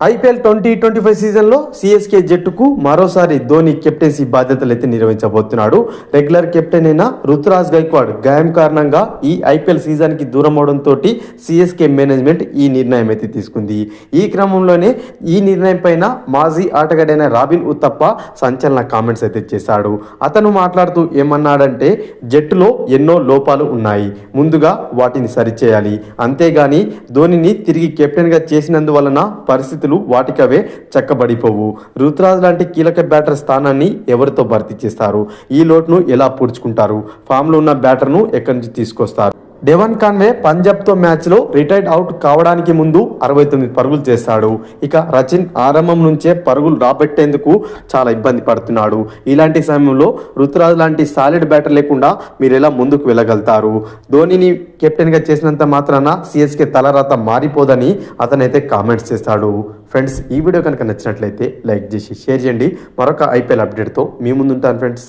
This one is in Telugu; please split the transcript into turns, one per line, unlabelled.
ఐపీఎల్ ట్వంటీ ట్వంటీ ఫైవ్ సీజన్లో సిఎస్కే జట్టుకు మరోసారి ధోని కెప్టెన్సీ బాధ్యతలు అయితే నిర్వహించబోతున్నాడు. రెగ్యులర్ కెప్టెన్ అయిన రుతురాజ్ గైక్వాడ్ గాయం కారణంగా ఈ ఐపీఎల్ సీజన్కి దూరం అవడంతో సిఎస్కే మేనేజ్మెంట్ ఈ నిర్ణయం అయితే తీసుకుంది. ఈ క్రమంలోనే ఈ నిర్ణయం పైన మాజీ ఆటగాడైన రాబిన్ ఉత్తప్ప సంచలన కామెంట్స్ అయితే చేశాడు. అతను మాట్లాడుతూ ఏమన్నాడంటే జట్టులో ఎన్నో లోపాలు ఉన్నాయి. ముందుగా వాటిని సరిచేయాలి. అంతేగాని ధోనిని తిరిగి కెప్టెన్గా చేసినందువలన పరిస్థితులు వాటికవే చక్కబడిపోవు. రుతురాజ్ లాంటి కీలక బ్యాటర్ స్థానాన్ని ఎవరితో భర్తీ చేస్తారు? ఈ లోటును ఎలా పూడ్చుకుంటారు? ఫామ్లో ఉన్న బ్యాటర్ను ఎక్కడి నుంచి తీసుకొస్తారు? డెవన్ కాన్వే పంజాబ్తో మ్యాచ్లో రిటైర్డ్ అవుట్ కావడానికి ముందు అరవై తొమ్మిది పరుగులు చేస్తాడు ఇక రచిన్ ఆరంభం నుంచే పరుగులు రాబట్టేందుకు చాలా ఇబ్బంది పడుతున్నాడు. ఇలాంటి సమయంలో రుతురాజ్ లాంటి సాలిడ్ బ్యాటర్ లేకుండా మీరు ఎలా ముందుకు వెళ్ళగలుగుతారు? ధోనిని కెప్టెన్గా చేసినంత మాత్రాన సిఎస్కే తలరాత మారిపోదని అతనైతే కామెంట్స్ చేస్తాడు ఫ్రెండ్స్ ఈ వీడియో కనుక నచ్చినట్లయితే లైక్ చేసి షేర్ చేయండి. మరొక ఐపీఎల్ అప్డేట్తో మీ ముందుంటాను ఫ్రెండ్స్